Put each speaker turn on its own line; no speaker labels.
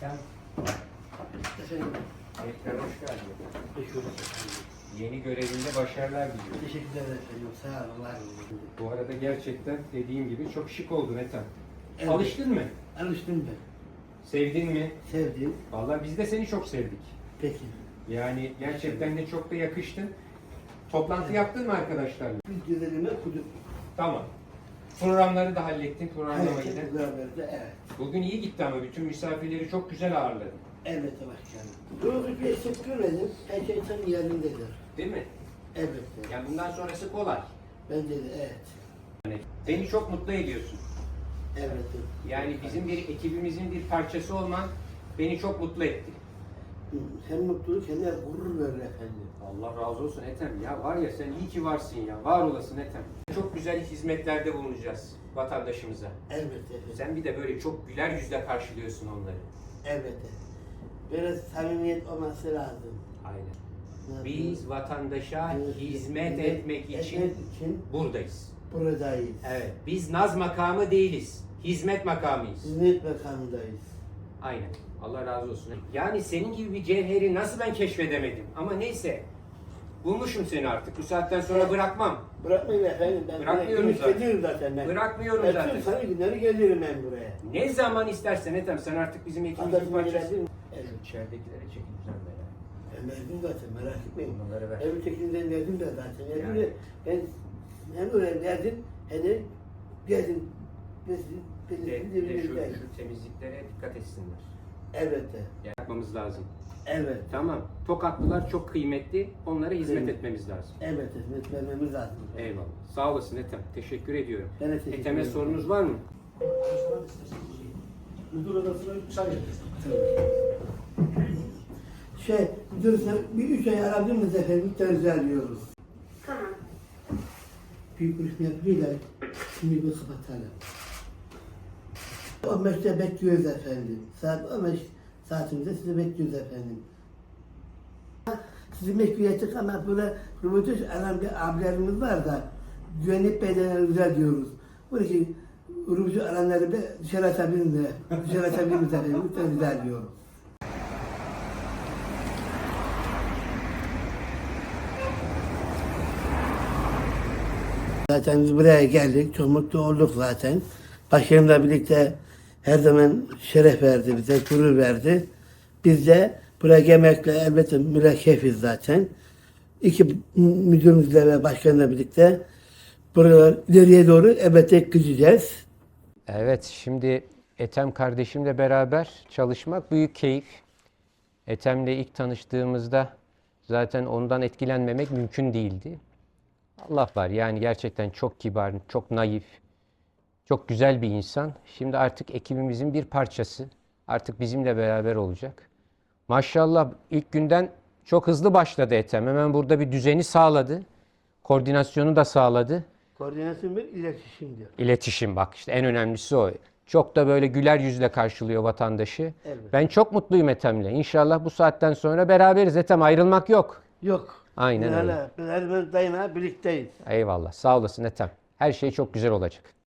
Sen tekrar hoş geldin.
bulduk efendim.
Yeni görevinde başarılar diliyorum.
Teşekkürler efendim. Sağ olun, var olun.
Bu arada gerçekten dediğim gibi çok şık oldun Ethem.
Evet.
Alıştın mı?
Alıştım ben.
Sevdin mi?
Sevdim.
Vallahi biz de seni çok sevdik.
Peki.
Yani gerçekten de çok da yakıştın. Toplantı yaptın mı arkadaşlarla?
Biz güzelime kuduk.
Tamam. Programları da hallettin, programlamayı da.
Beraber evet.
Bugün iyi gitti ama bütün misafirleri çok güzel ağırladın.
Elbette başkanım. Doğru bir eksik görmedim. Her şey tam yerindedir.
Değil mi?
Elbette.
Yani bundan sonrası kolay.
Bence de evet.
Yani beni çok mutlu ediyorsun.
Elbette.
Yani bizim bir ekibimizin bir parçası olman beni çok mutlu etti.
Hem mutluluk hem de gurur verir efendim.
Allah razı olsun Ethem. Ya var ya sen iyi ki varsın ya. Var olasın Ethem. Çok güzel hizmetlerde bulunacağız vatandaşımıza.
Elbette efendim.
Sen bir de böyle çok güler yüzle karşılıyorsun onları.
Elbette. Biraz samimiyet olması lazım.
Aynen. Biz vatandaşa
Evet,
hizmet
hizmet
etmek için
etmek için
buradayız.
buradayız.
Evet. Biz naz makamı değiliz. Hizmet makamıyız.
Hizmet makamındayız.
Aynen. Allah razı olsun. Yani senin gibi bir cevheri nasıl ben keşfedemedim? Ama neyse. Bulmuşum seni artık. Bu saatten sonra bırakmam.
Bırakmayın efendim. Ben
Bırakmıyorum zaten.
geliyorum zaten ben.
Bırakmıyorum
Bütün
zaten.
salı günleri geliyorum ben buraya.
Ne zaman istersen Ethem sen artık bizim ekibimizin
Anlatma
parçası.
geldim. Evet.
İçeridekilere çekil düzen ya.
Ben verdim zaten merak etmeyin.
Bunları ver.
Ev tekinden verdim de zaten.
Yani.
ben hem oraya verdim hem de geldim. Bezdim.
Bir de, bir de şu, şu temizliklere dikkat etsinler. Yani yapmamız lazım.
Evet.
Tamam. Tokatlılar çok kıymetli. Onlara hizmet
Kıymetli.
etmemiz lazım.
Elbette hizmet vermemiz lazım.
Eyvallah. Sağ olasın Ethem. Teşekkür ediyorum.
Ben de teşekkür
Ethem'e
ederim.
sorunuz var mı?
Müdür odasına çay getir.
Şey, müdürüne bir üç ay aradığımız efendim tercih ediyoruz.
Tamam.
Büyük görüşme yapıyla şimdi bir kapatalım. 15'te bekliyoruz efendim. Saat 15 saatimizde sizi bekliyoruz efendim. Sizi beklettik ama böyle bir abilerimiz var da güvenlik rica diyoruz. Bunun için robotik alanları dışarı atabilir de, dışarı atabilir efendim? Lütfen rica ediyorum. Zaten biz buraya geldik. Çok mutlu olduk zaten. Başkanımla birlikte her zaman şeref verdi bize, gurur verdi. Biz de buraya gelmekle elbette mürekkefiz zaten. İki müdürümüzle ve başkanla birlikte buralar ileriye doğru elbette gideceğiz.
Evet, şimdi Ethem kardeşimle beraber çalışmak büyük keyif. Ethem'le ilk tanıştığımızda zaten ondan etkilenmemek mümkün değildi. Allah var yani gerçekten çok kibar, çok naif, çok güzel bir insan. Şimdi artık ekibimizin bir parçası. Artık bizimle beraber olacak. Maşallah ilk günden çok hızlı başladı Ethem. Hemen burada bir düzeni sağladı. Koordinasyonu da sağladı.
Koordinasyon bir iletişim diyor.
İletişim bak işte en önemlisi o. Çok da böyle güler yüzle karşılıyor vatandaşı.
Evet.
Ben çok mutluyum Ethem'le. İnşallah bu saatten sonra beraberiz Ethem. Ayrılmak yok.
Yok.
Aynen öyle.
Biz her zaman daima birlikteyiz.
Eyvallah. Sağ olasın Ethem. Her şey çok güzel olacak.